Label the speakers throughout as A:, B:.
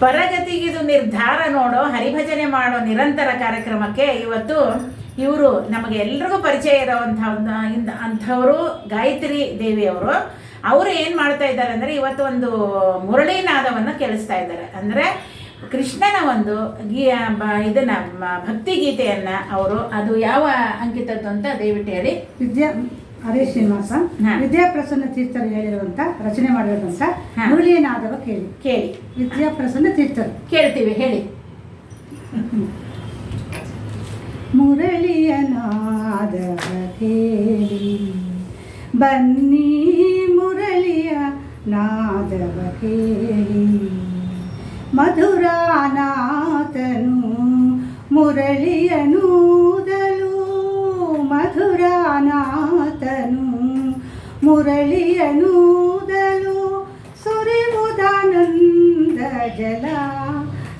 A: ಪರಗತಿಗಿದು ನಿರ್ಧಾರ ನೋಡೋ, ಹರಿಭಜನೆ ಮಾಡೋ ನಿರಂತರ ಕಾರ್ಯಕ್ರಮಕ್ಕೆ ಇವತ್ತು ಇವರು ನಮಗೆ ಎಲ್ರಿಗೂ ಪರಿಚಯ ಇರೋವಂಥ ಅಂಥವರು ಗಾಯತ್ರಿ ದೇವಿಯವರು ಅವರು. ಏನು ಮಾಡ್ತಾ ಇದ್ದಾರೆ ಅಂದರೆ ಇವತ್ತು ಒಂದು ಮುರಳೀನಾದವನ್ನು ಕೇಳಿಸ್ತಾ ಇದ್ದಾರೆ. ಅಂದರೆ ಕೃಷ್ಣನ ಒಂದು ಗೀ ಇದನ್ನ, ಮ- ಭಕ್ತಿ ಗೀತೆಯನ್ನು ಅವರು, ಅದು ಯಾವ ಅಂಕಿತದ್ದು ಅಂತ ದಯವಿಟ್ಟು ಹೇಳಿ.
B: ವಿದ್ಯಾ ಹರೇ ಶ್ರೀನಿವಾಸ. ವಿದ್ಯಾಪ್ರಸನ್ನ ತೀರ್ಥರು ಹೇಳಿರುವಂತ ರಚನೆ ಮಾಡಿರುವಂತ ಮುರುಳಿಯನಾದವ ಕೇಳಿ.
A: ಕೇಳಿ.
B: ವಿದ್ಯಾಪ್ರಸನ್ನ ತೀರ್ಥರು.
A: ಕೇಳ್ತೀವಿ ಹೇಳಿ.
B: ಮುರಳಿಯನಾದವ ಕೇಳಿ. ಬನ್ನಿ ಮುರಳಿಯ ನಾದವ ಕೇಳಿ. ಮಧುರಾನಾಥನು ಮುರಳಿಯ ನೂದಲು ಮಧುರಾನಾಥನು ಮುರಳಿಯನೂದಲು ಸುರಿಮುದಾನಂದ ಜಲ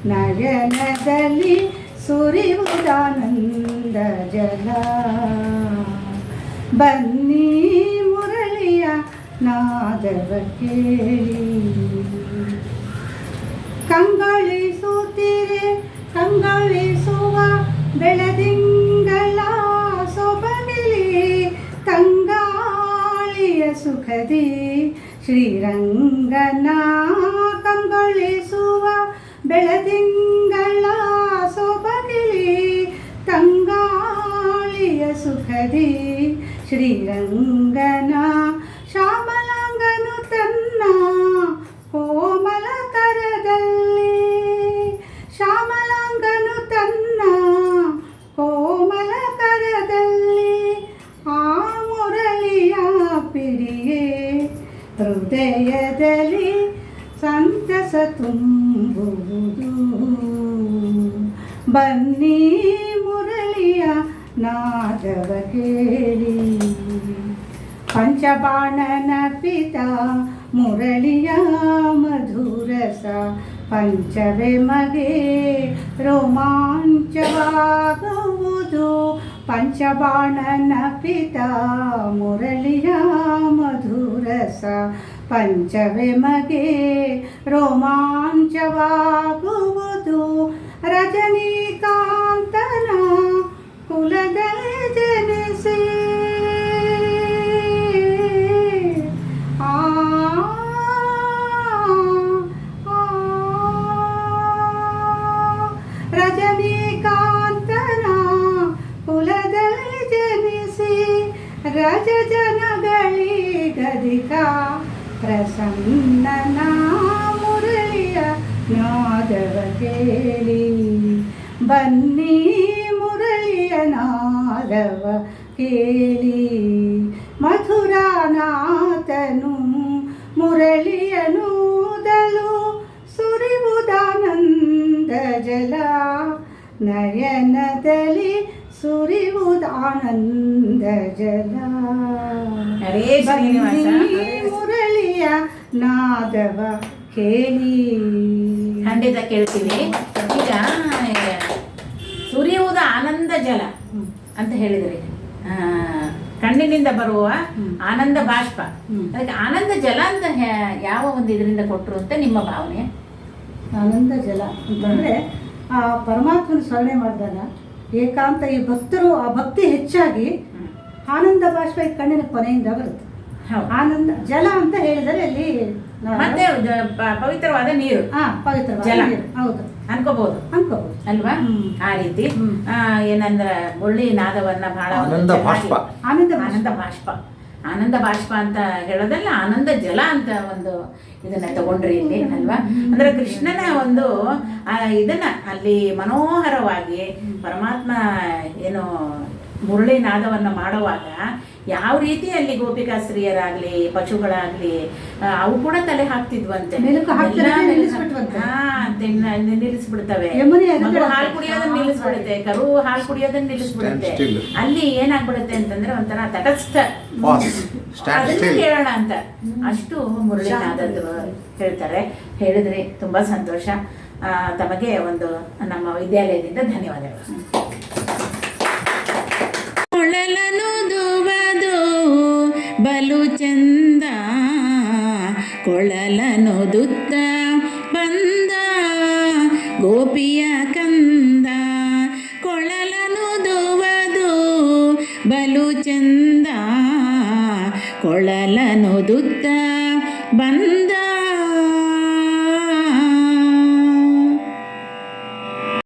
B: ನಯನದಲ್ಲಿ ಸುರಿವುದಾನಂದ ಜಲ. ಬನ್ನಿ ಮುರಳಿಯ ನಾದವ ಕೇಳಿ. ಕಂಗಳಿಸುತ್ತೀರೆ ಕಂಗಳಿಸುವ ಬೆಳದಿಂಗಳ ಸುಖದಿ ಶ್ರೀರಂಗನ ಕಂಗೊಳಿಸುವ ಬೆಳದಿಂಗಳ ಸೊಬಗಿಲಿ ತಂಗಾಳಿಯ ಸುಖದಿ ಶ್ರೀರಂಗನ ಸಂತಸ ತುಂಬುವುದು ಬನ್ನಿ ಮುರಳಿಯ ನಾದವ ಕೇಳಿ ಪಂಚಬಾಣನ ಪಿತ ಮುರಳಿಯ ಮಧುರಸ ಪಂಚವೆ ಮಗೆ ರೋಮಾಂಚವಾಗುವುದು ಪಂಚಬಾಣನ ಪಿತ ಮುರಳಿಯ ಮಧುರಸ पञ्चविमगे रोमाञ्चवा ಪ್ರಸನ್ನನ ಮುರಳಿಯ ನಾದವ ಕೇಳಿ ಬನ್ನಿ ಮುರಳಿಯ ನಾದವ ಕೇಳಿ ಮಧುರಾನಾಥನು ಮುರಳಿಯ ನೂದಲು ಸುರಿವುದಾನಂದ ಜಲ ನಯನದಲ್ಲಿ ಸುರಿವುದಾನಂದ ಜಲ
A: ಹರೇ ಶ್ರೀನಿವಾಸ.
B: ಬನ್ನಿ ಮುರಳಿಯ ನಾದವ ಕೇಳಿ.
A: ಖಂಡಿತ ಕೇಳ್ತೀವಿ. ಈಗ ಸುರಿಯುವುದು ಆನಂದ ಜಲ ಅಂತ ಹೇಳಿದ್ರಿ. ಆ, ಕಣ್ಣಿನಿಂದ ಬರುವ. ಆನಂದ ಬಾಷ್ಪ. ಅದಕ್ಕೆ ಆನಂದ ಜಲ ಅಂತ ಯಾವ ಒಂದು ಇದರಿಂದ ಕೊಟ್ಟರು ಅಂತ ನಿಮ್ಮ ಭಾವನೆ?
B: ಆನಂದ ಜಲ ಅಂತಂದ್ರೆ ಆ ಪರಮಾತ್ಮನ ಸ್ಮರಣೆ ಮಾಡಿದಾಗ ಏಕಾಂತ ಈ ಭಕ್ತರು ಆ ಭಕ್ತಿ ಹೆಚ್ಚಾಗಿ ಆನಂದ ಬಾಷ್ಪ ಈ ಕಣ್ಣಿನ ಕೊನೆಯಿಂದ ಬರುತ್ತೆ. ಆನಂದ ಜಲ ಅಂತ ಹೇಳಿದರೆ ಅಲ್ಲಿ
A: ಮತ್ತೆ ಪವಿತ್ರವಾದ ನೀರು.
B: ಹಾ ಪವಿತ್ರವಾದ
A: ಜಲ.
B: ನೀರು. ಹೌದು.
A: ಅನ್ಕೋಬಹುದು
B: ಅನ್ಕೋಬಹುದು
A: ಅಲ್ವಾ? ಆ ರೀತಿ.
B: ಏನಂದ್ರೆ
A: ಆ, ಏನಂದ್ರ ಮುಳ್ಳಿ ನಾದವನ್ನ ಬಹಳ
C: ಆನಂದ ಬಾಷ್ಪ.
B: ಆನಂದ ಬಾಷ್ಪ.
A: ಆನಂದ ಬಾಷ್ಪ ಆನಂದ ಬಾಷ್ಪ ಅಂತ ಹೇಳೋದಲ್ಲ ಆನಂದ ಜಲ ಅಂತ ಒಂದು ಇದನ್ನ ತಗೊಂಡ್ರಿ ಇಲ್ಲಿ ಅಲ್ವಾ? ಅಂದ್ರೆ ಕೃಷ್ಣನ ಒಂದು ಆ ಇದನ್ನ ಅಲ್ಲಿ ಮನೋಹರವಾಗಿ ಪರಮಾತ್ಮ ಏನು ಮುರಳಿ ನಾದವನ್ನ ಮಾಡುವಾಗ ಯಾವ ರೀತಿ ಅಲ್ಲಿ ಗೋಪಿಕಾಸ್ತ್ರೀಯರಾಗ್ಲಿ ಪಶುಗಳಾಗ್ಲಿ ಆ, ಅವು ಕೂಡ ತಲೆ ಹಾಕ್ತಿದ್ವಂತೆ. ನಿಲ್ಲಿಸ್ಬಿಡ್ತವೆ. ಹಾಲು ಕುಡಿಯೋದನ್ನ ನಿಲ್ಲಿಸ್ಬಿಡುತ್ತೆ ಕರು ಹಾಲು ಕುಡಿಯೋದನ್ನ ನಿಲ್ಲಿಸ್ಬಿಡುತ್ತೆ. ಅಲ್ಲಿ ಏನಾಗ್ಬಿಡುತ್ತೆ ಅಂತಂದ್ರೆ ಒಂಥರ ತಟಸ್ಥ. ಅದನ್ನ. ಕೇಳೋಣ ಅಂತ. ಅಷ್ಟು ಮುರಳಿನಾದದ್ದು ಹೇಳ್ತಾರೆ. ಹೇಳಿದ್ರಿ ತುಂಬಾ ಸಂತೋಷ. ಆ, ತಮಗೆ ಒಂದು ನಮ್ಮ ವಿದ್ಯಾಲಯದಿಂದ ಧನ್ಯವಾದಗಳು. ಕೊಳಲನುದುತ್ತ ಬಂದ ಗೋಪಿಯ ಕಂದ. ಕೊಳಲನೊದುವುದು ಬಲು ಚಂದ. ಕೊಳಲನು ದುತ್ತ ಬಂದ